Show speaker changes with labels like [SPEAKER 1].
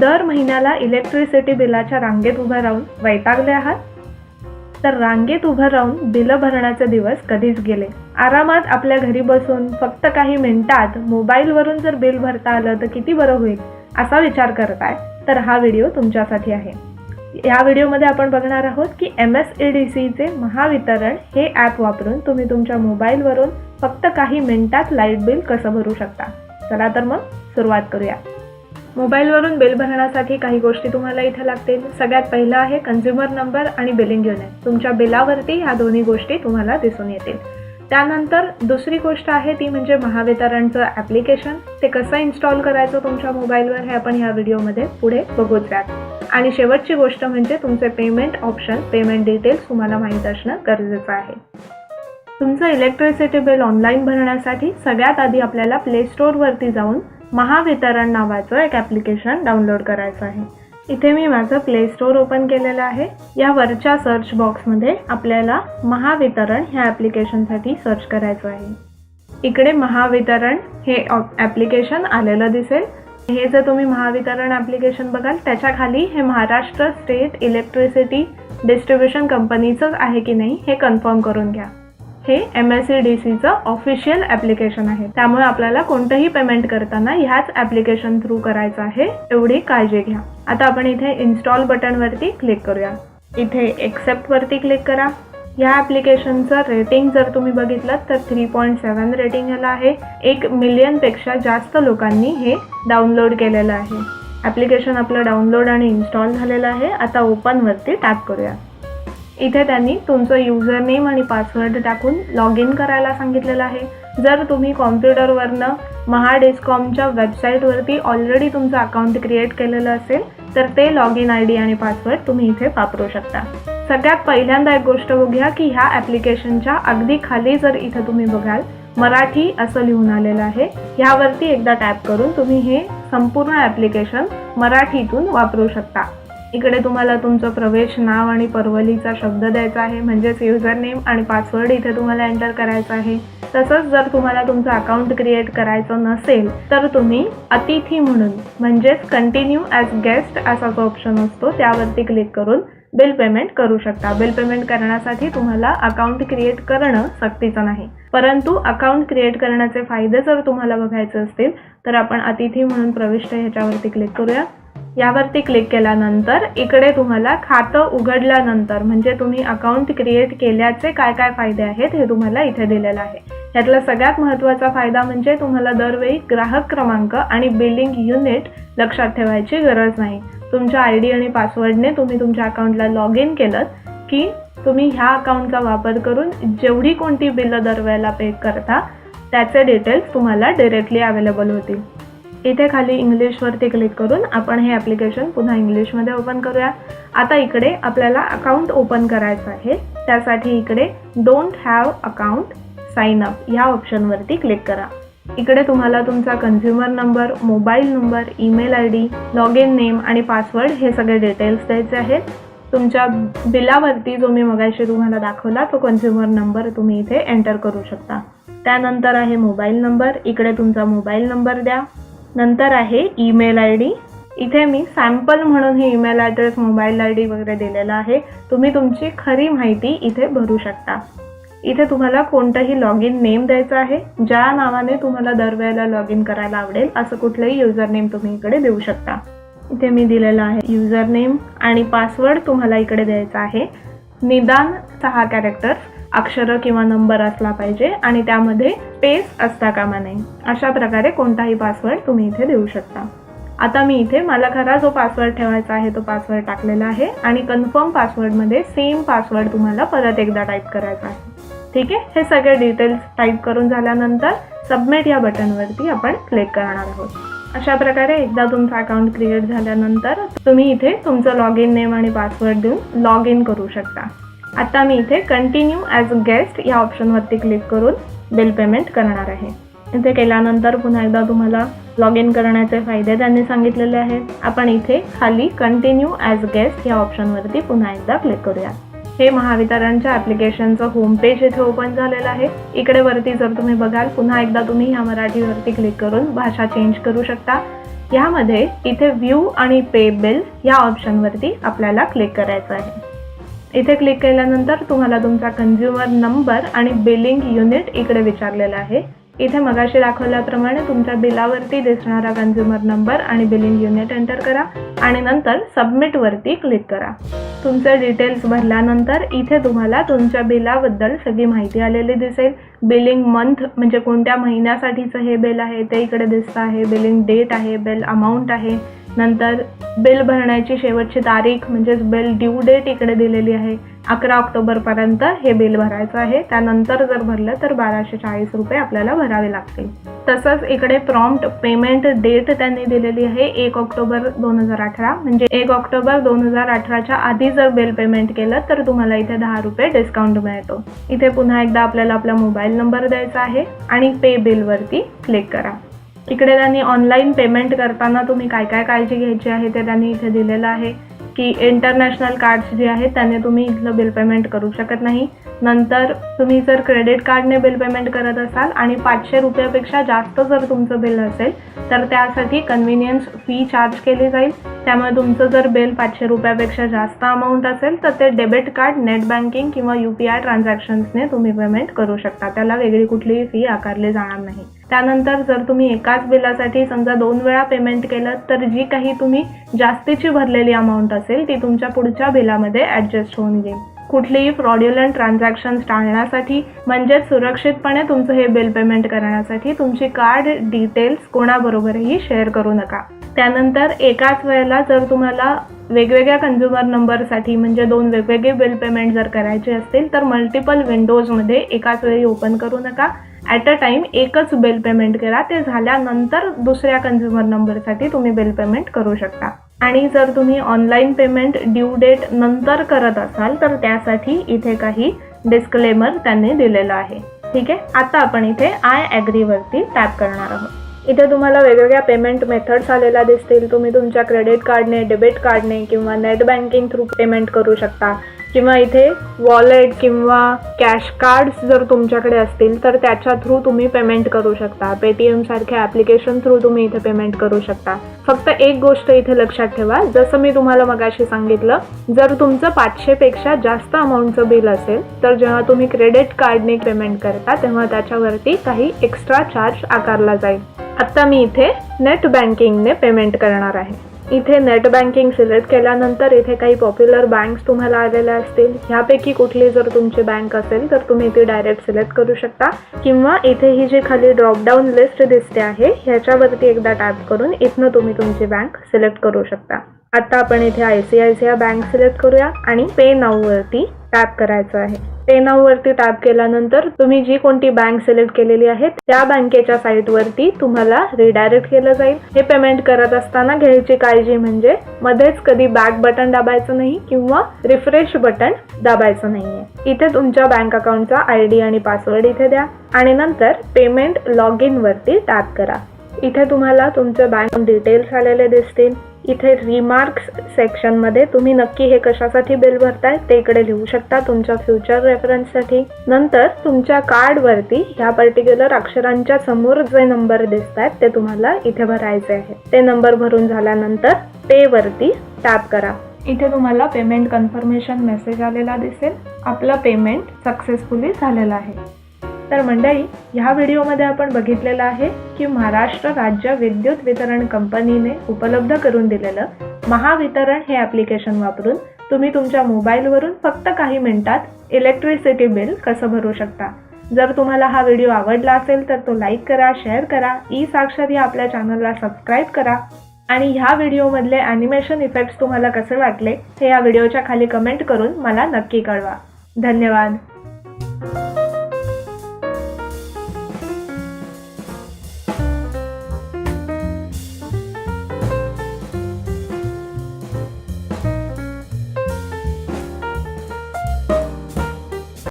[SPEAKER 1] दर महिन्याला इलेक्ट्रिसिटी बिलाच्या रांगेत उभं राहून वैतागले आहात? तर रांगेत उभं राहून बिलं भरण्याचे दिवस कधीच गेले. आरामात आपल्या घरी बसून फक्त काही मिनिटात मोबाईलवरून जर बिल भरता आलं तर किती बरं होईल असा विचार करताय तर हा व्हिडिओ तुमच्यासाठी आहे. या व्हिडिओमध्ये आपण बघणार आहोत की एम एस ए डी सीचे महावितरण हे ॲप वापरून तुम्ही तुमच्या मोबाईलवरून फक्त काही मिनिटात लाइट बिल कसं भरू शकता. चला तर मग सुरुवात करूया. मोबाईलवरून बिल भरण्यासाठी काही गोष्टी तुम्हाला इथे लागतील. सगळ्यात पहिलं आहे कन्झ्युमर नंबर आणि बिलिंग युनिट तुमच्या बिलावरती ह्या दोन्ही गोष्टी तुम्हाला दिसून येतील. त्यानंतर दुसरी गोष्ट आहे ती म्हणजे महावितरणचं ॲप्लिकेशन ते कसं इन्स्टॉल करायचं तुमच्या मोबाईलवर हे आपण ह्या व्हिडिओमध्ये पुढे बघूयात. आणि शेवटची गोष्ट म्हणजे तुमचे पेमेंट ऑप्शन पेमेंट डिटेल्स तुम्हाला माहीत असणं गरजेचं आहे. तुमचं इलेक्ट्रिसिटी बिल ऑनलाईन भरण्यासाठी सगळ्यात आधी आपल्याला प्ले स्टोअरवरती जाऊन महावितरण नावाचं एक ॲप्लिकेशन डाउनलोड करायचं आहे. इथे मी माझं प्ले स्टोअर ओपन केलेलं आहे. या वरच्या सर्च बॉक्समध्ये आपल्याला महावितरण ह्या ॲप्लिकेशनसाठी सर्च करायचं आहे. इकडे महावितरण हे ॲप्लिकेशन आलेलं दिसेल. हे जर तुम्ही महावितरण ॲप्लिकेशन बघाल त्याच्याखाली हे महाराष्ट्र स्टेट इलेक्ट्रिसिटी डिस्ट्रीब्युशन कंपनीचंच आहे की नाही हे कन्फर्म करून घ्या. हे एम एस सी डी सीचं ऑफिशियल ॲप्लिकेशन आहे. त्यामुळे आपल्याला कोणतंही पेमेंट करताना ह्याच ॲप्लिकेशन थ्रू करायचं आहे एवढी काळजी घ्या. आता आपण इथे इन्स्टॉल बटनवरती क्लिक करूया. इथे एक्सेप्टवरती क्लिक करा. या ॲप्लिकेशनचं रेटिंग जर तुम्ही बघितलं तर थ्री पॉईंट सेवन रेटिंग याला आहे. एक मिलियनपेक्षा जास्त लोकांनी हे डाउनलोड केलेलं आहे. ॲप्लिकेशन आपलं डाउनलोड आणि इन्स्टॉल झालेलं आहे. आता ओपनवरती टॅप करूया. इथे त्यांनी तुमचं युजर नेम आणि पासवर्ड टाकून लॉग इन करायला सांगितलेलं आहे. जर तुम्ही कॉम्प्युटरवरनं महाडेस्कॉमच्या वेबसाईटवरती ऑलरेडी तुमचं अकाउंट क्रिएट केलेलं असेल तर ते लॉग इन आय डी आणि पासवर्ड तुम्ही इथे वापरू शकता. सगळ्यात पहिल्यांदा एक गोष्ट बघूया की ह्या ॲप्लिकेशनच्या अगदी खाली जर इथं तुम्ही बघाल मराठी असं लिहून आलेलं आहे. ह्यावरती एकदा टॅप करून तुम्ही हे संपूर्ण ॲप्लिकेशन मराठीतून वापरू शकता. इकडे तुम्हाला तुमचं प्रवेश नाव आणि परवलीचा शब्द द्यायचा आहे म्हणजेच युजर नेम आणि पासवर्ड इथे तुम्हाला एंटर करायचा आहे. तसंच जर तुम्हाला तुमचं अकाउंट क्रिएट करायचं नसेल तर तुम्ही अतिथी म्हणून म्हणजेच कंटिन्यू ॲज गेस्ट असा जो ऑप्शन असतो त्यावरती क्लिक करून बिल पेमेंट करू शकता. बिल पेमेंट करण्यासाठी तुम्हाला अकाउंट क्रिएट करणं सक्तीचं नाही. परंतु अकाउंट क्रिएट करण्याचे फायदे जर तुम्हाला बघायचे असतील तर आपण अतिथी म्हणून प्रविष्ट ह्याच्यावरती क्लिक करूया. यावरती क्लिक केल्यानंतर इकडे तुम्हाला खातं उघडल्यानंतर म्हणजे तुम्ही अकाउंट क्रिएट केल्याचे काय काय फायदे आहेत हे तुम्हाला इथे दिलेलं आहे. यातला सगळ्यात महत्त्वाचा फायदा म्हणजे तुम्हाला दरवेळी ग्राहक क्रमांक आणि बिलिंग युनिट लक्षात ठेवायची गरज नाही. तुमच्या आय डी आणि पासवर्डने तुम्ही तुमच्या अकाउंटला लॉग इन केलं की तुम्ही ह्या अकाउंटचा वापर करून जेवढी कोणती बिलं दरवेळेला पे करता त्याचे डिटेल्स तुम्हाला डिरेक्टली अवेलेबल होतील. इथे खाली इंग्लिशवरती क्लिक करून आपण हे ॲप्लिकेशन पुन्हा इंग्लिशमध्ये ओपन करूया. आता इकडे आपल्याला अकाउंट ओपन करायचं आहे. त्यासाठी इकडे don't have account sign up ह्या ऑप्शनवरती क्लिक करा. इकडे तुम्हाला तुमचा consumer number mobile number email I D log in name आणि पासवर्ड हे सगळे डिटेल्स द्यायचे आहेत. तुमच्या बिलावरती जो मी मगाशी तुम्हाला दाखवला तो कन्झ्युमर नंबर तुम्ही इथे एंटर करू शकता. त्यानंतर आहे मोबाईल नंबर इकडे तुमचा मोबाईल नंबर द्या. नंतर आहे ईमेल आय डी. इथे मी सॅम्पल म्हणून हे email address mobile I D वगैरे दिलेला आहे. तुम्ही तुमची खरी माहिती इथे भरू शकता. इथे तुम्हाला कोणतंही लॉग इन नेम द्यायचं आहे ज्या नावाने तुम्हाला दरवेळेला लॉग इन करायला आवडेल असं कुठलंही युजर नेम तुम्ही इकडे देऊ शकता. इथे मी दिलेलं आहे युजर नेम आणि पासवर्ड तुम्हाला इकडे द्यायचा आहे. निदान सहा कॅरेक्टर्स अक्षरं किंवा नंबर असला पाहिजे आणि त्यामध्ये स्पेस असता कामा नये. अशा प्रकारे कोणताही पासवर्ड तुम्ही इथे देऊ शकता. आता मी इथे मला खरा जो पासवर्ड ठेवायचा आहे तो पासवर्ड टाकलेला आहे आणि कन्फर्म पासवर्डमध्ये सेम पासवर्ड तुम्हाला परत एकदा टाईप करायचा आहे. ठीक आहे? हे सगळे डिटेल्स टाईप करून झाल्यानंतर सबमिट या बटनवरती आपण क्लिक करणार आहोत. अशा प्रकारे एकदा तुमचं अकाउंट क्रिएट झाल्यानंतर तुम्ही इथे तुमचं लॉग इन नेम आणि पासवर्ड देऊन लॉग इन करू शकता. आता मी इथे कंटिन्यू ॲज अ गेस्ट या ऑप्शनवरती क्लिक करून बिल पेमेंट करणार आहे. इथे केल्यानंतर पुन्हा एकदा तुम्हाला लॉग इन करण्याचे फायदे त्यांनी सांगितलेले आहेत. आपण इथे खाली कंटिन्यू ॲज गेस्ट या ऑप्शनवरती पुन्हा एकदा क्लिक करूया हे महावितरणच्या ॲप्लिकेशनचं होम पेज इथे ओपन झालेलं आहे. इकडे वरती जर तुम्ही बघाल पुन्हा एकदा तुम्ही ह्या मराठीवरती क्लिक करून भाषा चेंज करू शकता. यामध्ये इथे व्ह्यू आणि पे बिल या ऑप्शनवरती आपल्याला क्लिक करायचं आहे. इथे क्लिक केल्यानंतर तुम्हाला तुमचा कन्झ्युमर नंबर आणि बिलिंग युनिट इकडे विचारलेलं आहे. इथे मगाशी दाखवल्याप्रमाणे तुमच्या बिलावरती दिसणारा कन्झ्युमर नंबर आणि बिलिंग युनिट एंटर करा आणि नंतर सबमिटवरती क्लिक करा. तुमचे डिटेल्स भरल्यानंतर इथे तुम्हाला तुमच्या बिलाबद्दल सगळी माहिती आलेली दिसेल. बिलिंग मंथ म्हणजे कोणत्या महिन्यासाठीचं हे बिल आहे ते इकडे दिसतं आहे. बिलिंग डेट आहे बिल अमाऊंट आहे. नंतर बिल भरण्याची शेवटची तारीख म्हणजेच बिल ड्यू डेट इकडे दिलेली आहे अकरा ऑक्टोबरपर्यंत हे बिल भरायचं आहे. त्यानंतर जर भरलं तर बाराशे चाळीस रुपये आपल्याला भरावे लागतील. तसंच इकडे प्रॉम्प्ट पेमेंट डेट त्यांनी दिलेली आहे एक ऑक्टोबर दोन हजार अठरा. म्हणजे एक ऑक्टोबर दोन हजार अठराच्या आधी जर बिल पेमेंट केलं तर तुम्हाला इथे दहा रुपये डिस्काउंट मिळतो. इथे पुन्हा एकदा आपल्याला आपला मोबाईल नंबर द्यायचा आहे आणि पे बिलवरती क्लिक करा. इकडे त्यांनी ऑनलाईन पेमेंट करताना तुम्ही काय काय काळजी घ्यायची आहे ते त्यांनी इथे दिलेलं आहे. की इंटरनॅशनल कार्ड्स जे आहेत त्याने तुम्ही इथलं बिल पेमेंट करू शकत नाही. नंतर तुम्ही जर क्रेडिट कार्डने बिल पेमेंट करत असाल आणि पाचशे रुपयापेक्षा जास्त जर तुमचं बिल असेल तर त्यासाठी कन्व्हिनियन्स फी चार्ज केली जाईल. त्यामुळे तुमचं जर बिल पाचशे रुपयापेक्षा जास्त अमाऊंट असेल तर ते डेबिट कार्ड नेट बँकिंग किंवा यू पी आय ट्रान्झॅक्शन्सने तुम्ही पेमेंट करू शकता. त्याला वेगळी कुठलीही फी आकारली जाणार नाही. त्यानंतर जर तुम्ही एकाच बिलासाठी समजा दोन वेळा पेमेंट केलं तर जी काही तुम्ही जास्तीची भरलेली अमाऊंट असेल ती तुमच्या पुढच्या बिलामध्ये ॲडजस्ट होऊन येईल. कुठलीही फ्रॉड्युलंट ट्रान्झॅक्शन्स टाळण्यासाठी म्हणजेच सुरक्षितपणे तुमचं हे बिल पेमेंट करण्यासाठी तुमची कार्ड डिटेल्स कोणाबरोबरही शेअर करू नका. त्यानंतर एकाच वेळेला जर तुम्हाला वेगवेगळ्या कन्झ्युमर नंबरसाठी म्हणजे दोन वेगवेगळे बिल पेमेंट जर करायचे असतील तर मल्टिपल विंडोजमध्ये एकाच वेळी ओपन करू नका. ॲट अ टाईम एकच बिल पेमेंट करा ते झाल्यानंतर दुसऱ्या कन्झ्युमर नंबरसाठी तुम्ही बिल पेमेंट करू शकता. आणि जर तुम्ही ऑनलाईन पेमेंट ड्यू डेट नंतर करत असाल तर त्यासाठी इथे काही डिस्क्लेमर त्यांनी दिलेलं आहे. ठीक आहे? आता आपण इथे आय ॲग्रीवरती टॅप करणार आहोत. इथे तुम्हाला वेगवेगळ्या पेमेंट मेथड्स आलेल्या दिसतील. तुम्ही तुमच्या क्रेडिट कार्डने डेबिट कार्डने किंवा नेट बँकिंग थ्रू पेमेंट करू शकता. किंवा इथे वॉलेट किंवा कॅश कार्ड्स जर तुमच्याकडे असतील तर त्याच्या थ्रू तुम्ही पेमेंट करू शकता. पेटीएम सारख्या ॲप्लिकेशन थ्रू तुम्ही इथे पेमेंट करू शकता. फक्त एक गोष्ट इथे लक्षात ठेवा. जसं मी तुम्हाला मगाशी सांगितलं जर तुमचं पाचशेपेक्षा जास्त अमाऊंटचं बिल असेल तर जेव्हा तुम्ही क्रेडिट कार्डने पेमेंट करता तेव्हा त्याच्यावरती काही एक्स्ट्रा चार्ज आकारला जाईल. आत्ता मी इथे नेट बँकिंगने पेमेंट करणार आहे. इथे नेट बँकिंग सिलेक्ट केल्यानंतर इथे काही पॉप्युलर बँक्स तुम्हाला आलेल्या असतील. ह्यापैकी कुठली जर तुमची बँक असेल तर तुम्ही ती डायरेक्ट सिलेक्ट करू शकता. किंवा इथे ही जी खाली ड्रॉपडाऊन लिस्ट दिसते आहे ह्याच्यावरती एकदा टॅप करून इथनं तुम्ही तुमची बँक सिलेक्ट करू शकता. आता आपण इथे I C I C I bank select करूया आणि पे नाऊवरती टॅप करायचं आहे. पेनावरती टॅप केल्यानंतर तुम्ही जी कोणती बँक सिलेक्ट केलेली आहे त्या बँकेच्या साईटवरती तुम्हाला रिडायरेक्ट केलं जाईल. हे पेमेंट करत असताना घ्यायची काळजी म्हणजे मध्येच कधी बॅक बटन दाबायचं नाही किंवा रिफ्रेश बटन दाबायचं नाहीये. इथे तुमच्या बँक अकाउंटचा आय डी आणि पासवर्ड इथे द्या आणि नंतर पेमेंट लॉग इन वरती टॅप करा. इथे तुम्हाला तुमचे बँक डिटेल्स आलेले दिसतील. इथे रिमार्क्स सेक्शनमध्ये तुम्ही नक्की हे कशासाठी बिल भरताय ते इकडे लिहू शकता तुमच्या फ्युचर रेफरन्ससाठी नंतर तुमच्या कार्डवरती ह्या पर्टिक्युलर अक्षरांच्या समोर जे नंबर दिसत आहेत ते तुम्हाला इथे भरायचे आहे ते नंबर भरून झाल्यानंतर पे वरती टॅप करा. इथे तुम्हाला पेमेंट कन्फर्मेशन मेसेज आलेला दिसेल. आपलं पेमेंट सक्सेसफुली झालेलं आहे. तर मंडळी ह्या व्हिडिओमध्ये आपण बघितलेलं आहे की महाराष्ट्र राज्य विद्युत वितरण कंपनीने उपलब्ध करून दिलेलं महावितरण हे ॲप्लिकेशन वापरून तुम्ही तुमच्या मोबाईलवरून फक्त काही मिनिटात इलेक्ट्रिसिटी बिल कसं भरू शकता. जर तुम्हाला हा व्हिडिओ आवडला असेल तर तो लाईक करा शेअर करा ई साक्षर या आपल्या चॅनलला सबस्क्राईब करा आणि ह्या व्हिडिओमधले ॲनिमेशन इफेक्ट्स तुम्हाला कसे वाटले हे या व्हिडिओच्या खाली कमेंट करून मला नक्की कळवा. धन्यवाद.